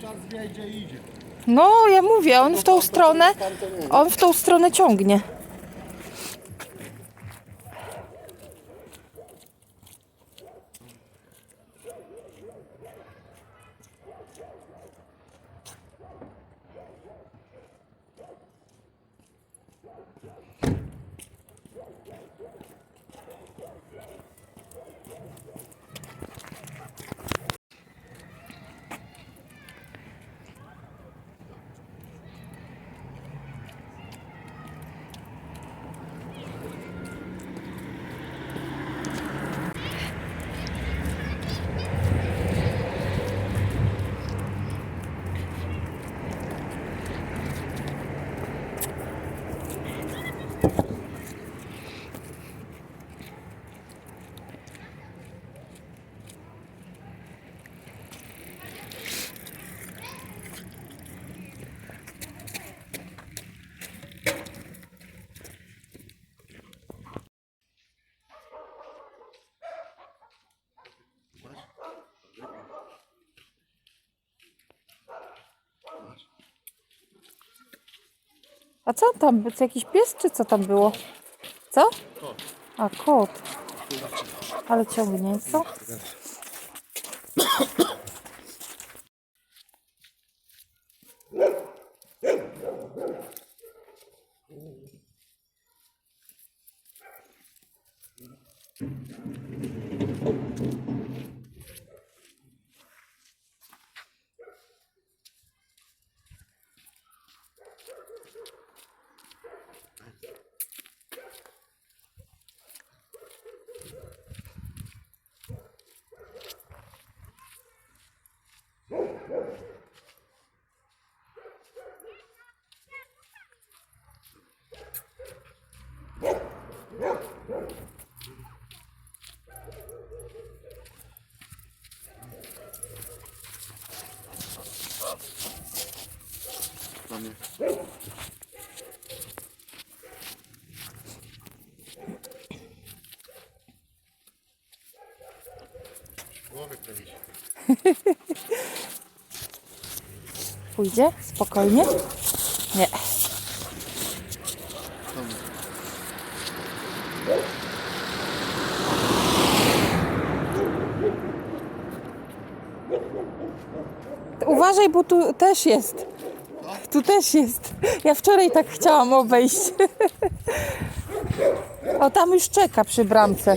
czas wie gdzie idzie. No, ja mówię, on w tą stronę, on w tą stronę ciągnie. A co tam? To jakiś pies, czy co tam było? Co? A, kot. Ale ciągnie, co? Głowy Pójdzie? Spokojnie? Nie. Uważaj, bo tu też jest. Tu też jest. Ja wczoraj tak chciałam obejść. O, tam już czeka przy bramce.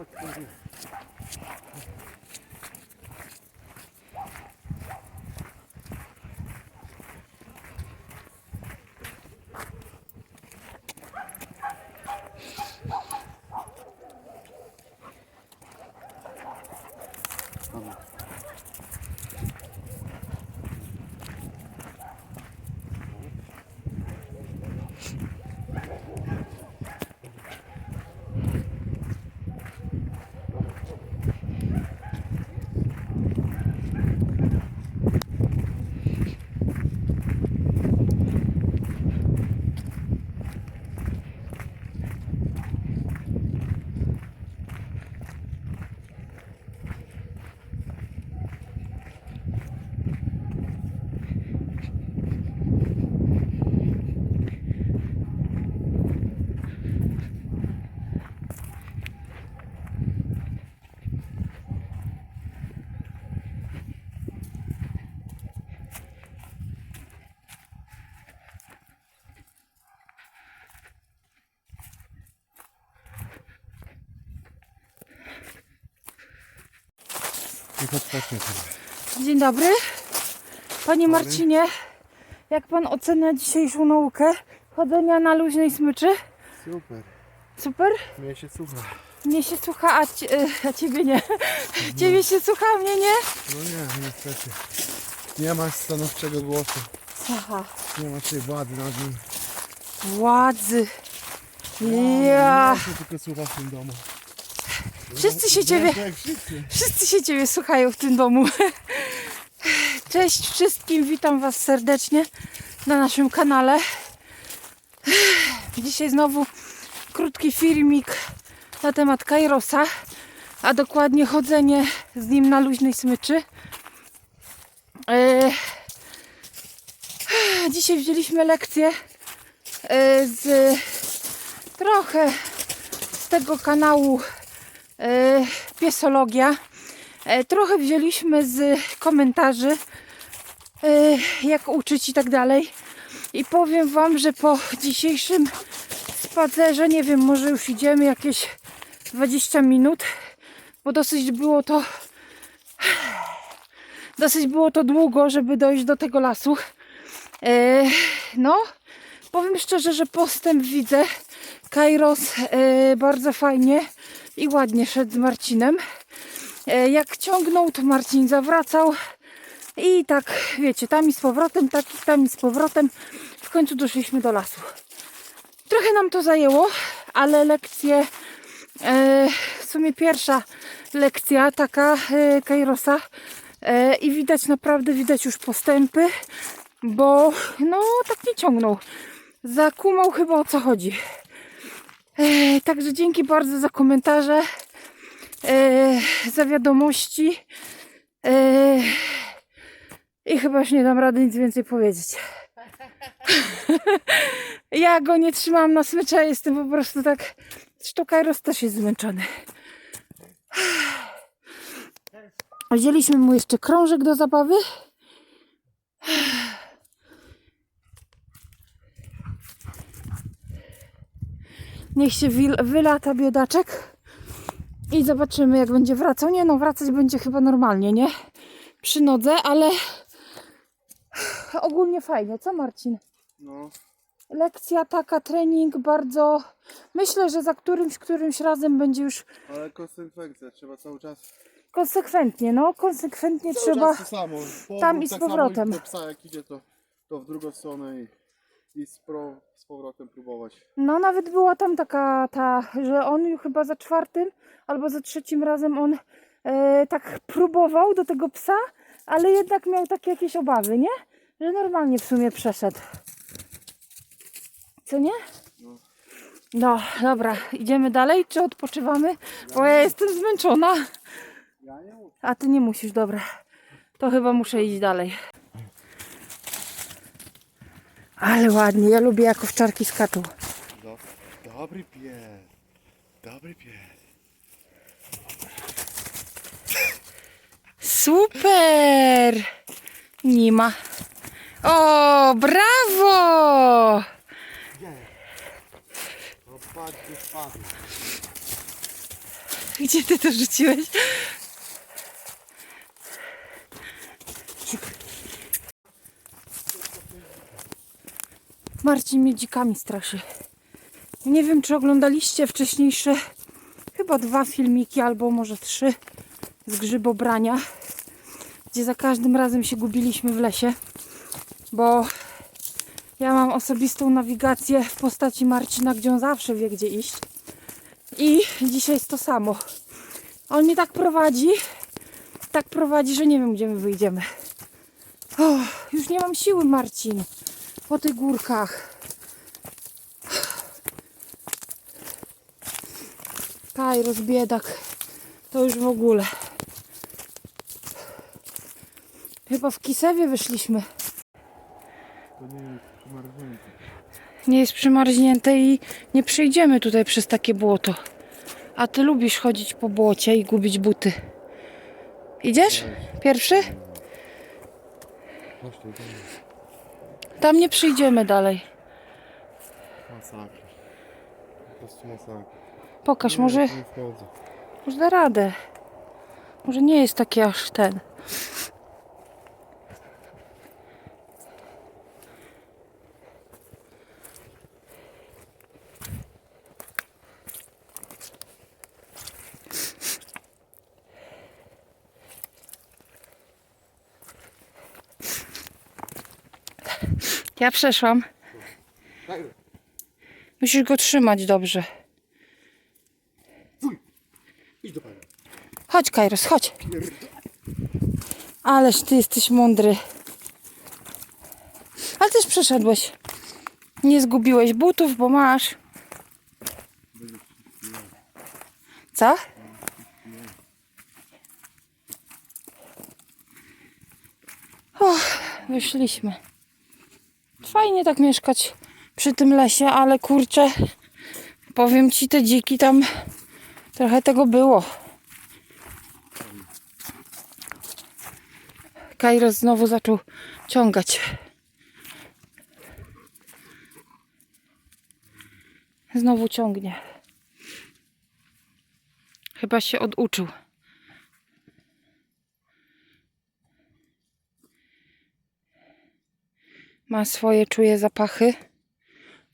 헛거리. 어. 어. Odpocznie. Dzień dobry. Panie Marcinie, jak pan ocenia dzisiejszą naukę chodzenia na luźnej smyczy? Super. Super? Mnie się słucha. Mnie się słucha, a, ci, e, a ciebie nie. Ciebie się słucha, a mnie nie? No nie, niestety. Nie ma stanowczego głosu. Aha. Nie ma tej władzy nad nim. Władzy. Ja. Nie się tylko słucha w tym domu. Wszyscy się ciebie, wszyscy. się ciebie słuchają w tym domu. Cześć wszystkim, witam was serdecznie na naszym kanale. Dzisiaj znowu krótki filmik na temat Kairosa, a dokładnie chodzenie z nim na luźnej smyczy. E, Dzisiaj wzięliśmy lekcję e, z trochę z tego kanału Piesologia. E, Trochę wzięliśmy z komentarzy, e, jak uczyć i tak dalej. I powiem Wam, że po dzisiejszym spacerze, nie wiem, może już idziemy jakieś 20 minut, bo dosyć było to dosyć było to długo, żeby dojść do tego lasu. E, no, powiem szczerze, że postęp widzę. Kairos e, bardzo fajnie i ładnie szedł z Marcinem. E, jak ciągnął, to Marcin zawracał. I tak, wiecie, tam i z powrotem, tak i tam i z powrotem. W końcu doszliśmy do lasu. Trochę nam to zajęło, ale lekcje, e, w sumie pierwsza lekcja taka e, Kairosa i widać, naprawdę widać już postępy, bo no tak nie ciągnął. Zakumał chyba o co chodzi. E, także dzięki bardzo za komentarze, e, za wiadomości. E, I chyba już nie dam rady nic więcej powiedzieć. ja go nie trzymałam na smyczy, a jestem po prostu tak. Zresztą Kairos też jest zmęczony. Wzięliśmy mu jeszcze krążek do zabawy. Niech się wylata biodaczek i zobaczymy jak będzie wracał. Nie no, wracać będzie chyba normalnie, nie? Przy nodze, ale ogólnie fajnie, co Marcin? No, Lekcja taka, trening bardzo... Myślę, że za którymś, którymś razem będzie już ale konsekwencja. Trzeba cały czas. konsekwentnie, no konsekwentnie Cały trzeba... czas to samo. Powrót, tam i z tak powrotem. Samo, i psa jak idzie to, to w drugą stronę i, i z, pro, z powrotem próbować. No nawet była tam taka, ta, że on już chyba za czwartym albo za trzecim razem on e, tak próbował do tego psa, ale jednak miał takie jakieś obawy, nie? Że normalnie w sumie przeszedł. Co nie? No, dobra, idziemy dalej, czy odpoczywamy? Bo ja jestem zmęczona. Ja nie muszę. A ty nie musisz, dobra. To chyba muszę iść dalej. Ale ładnie, ja lubię jak owczarki skaczą. Do, dobry pies. Dobry pies. Super! Nie ma. O, brawo! No gdzie. Gdzie ty to rzuciłeś? Marcin mnie dzikami straszy. Nie wiem, czy oglądaliście wcześniejsze chyba dwa filmiki, albo może trzy z grzybobrania, gdzie za każdym razem się gubiliśmy w lesie, bo ja mam osobistą nawigację w postaci Marcina, gdzie on zawsze wie, gdzie iść. I dzisiaj jest to samo. On mnie tak prowadzi, tak prowadzi, że nie wiem, gdzie my wyjdziemy. Już nie mam siły, Marcin, po tych górkach. Kajros, biedak, to już w ogóle. Chyba w Kisewie wyszliśmy. To nie jest przymarznięte. Nie jest przymarznięte i nie przejdziemy tutaj przez takie błoto. A ty lubisz chodzić po błocie i gubić buty. Idziesz? Pierwszy? Chodź tam nie przyjdziemy dalej. masakra. Po prostu masakra. Pokaż, Nie, może, Nie wchodzę. może da radę. Może nie jest taki aż ten. Ja przeszłam. Musisz go trzymać dobrze. idź do pana. Chodź, Kairos, chodź. Ależ ty jesteś mądry. Ale też przeszedłeś. Nie zgubiłeś butów, bo masz. Co? Och, wyszliśmy. Fajnie tak mieszkać przy tym lesie, ale kurczę, powiem ci, te dziki tam trochę tego było. Kairos znowu zaczął ciągać. Znowu ciągnie. Chyba się oduczył. Ma swoje, czuje zapachy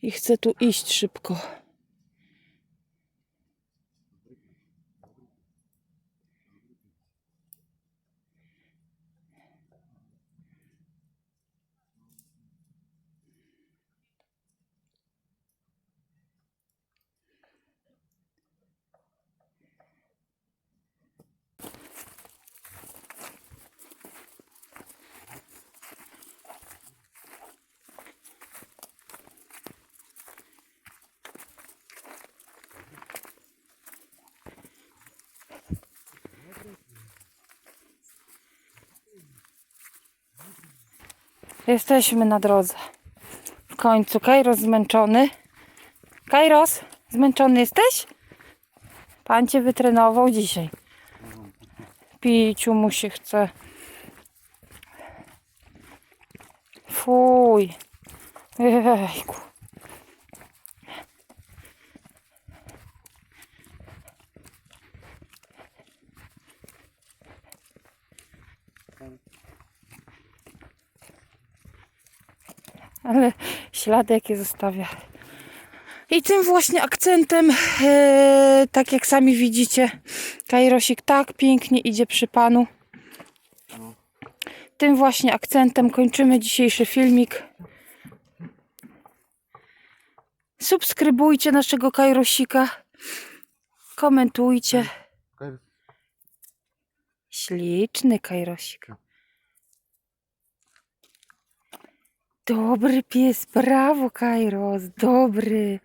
i chce tu iść szybko. Jesteśmy na drodze. W końcu Kairos zmęczony. Kairos, zmęczony jesteś? Pan cię wytrenował dzisiaj. Piciu mu się chce. Fuj. Ejku. Ale ślady jakie zostawia. I tym właśnie akcentem, e, tak jak sami widzicie, Kairosik tak pięknie idzie przy Panu. Tym właśnie akcentem kończymy dzisiejszy filmik. Subskrybujcie naszego Kairosika. Komentujcie. Śliczny Kairosik. Dobry pies, brawo Kairos, dobry.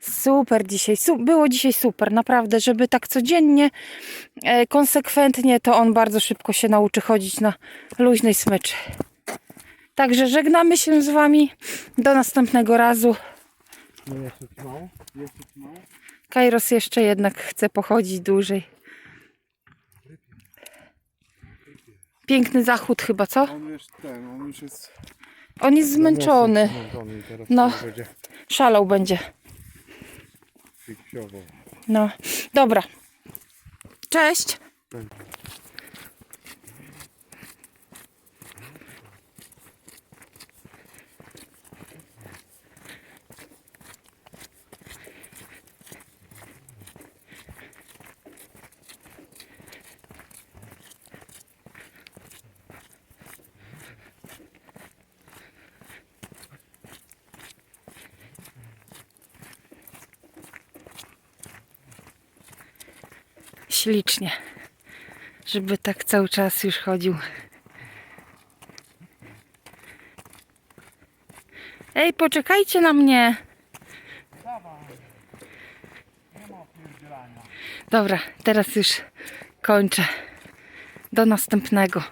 Super dzisiaj, su- było dzisiaj super, naprawdę, żeby tak codziennie, e, konsekwentnie, to on bardzo szybko się nauczy chodzić na luźnej smyczy. Także żegnamy się z Wami, do następnego razu. Kairos jeszcze jednak chce pochodzić dłużej. Piękny zachód chyba, co? On już ten, on już jest... On jest zmęczony, Zmęczony i teraz No. będzie szalał będzie. No, dobra. Cześć. Ślicznie. Żeby tak cały czas już chodził. Ej, poczekajcie na mnie. Dobra, teraz już kończę. Do następnego.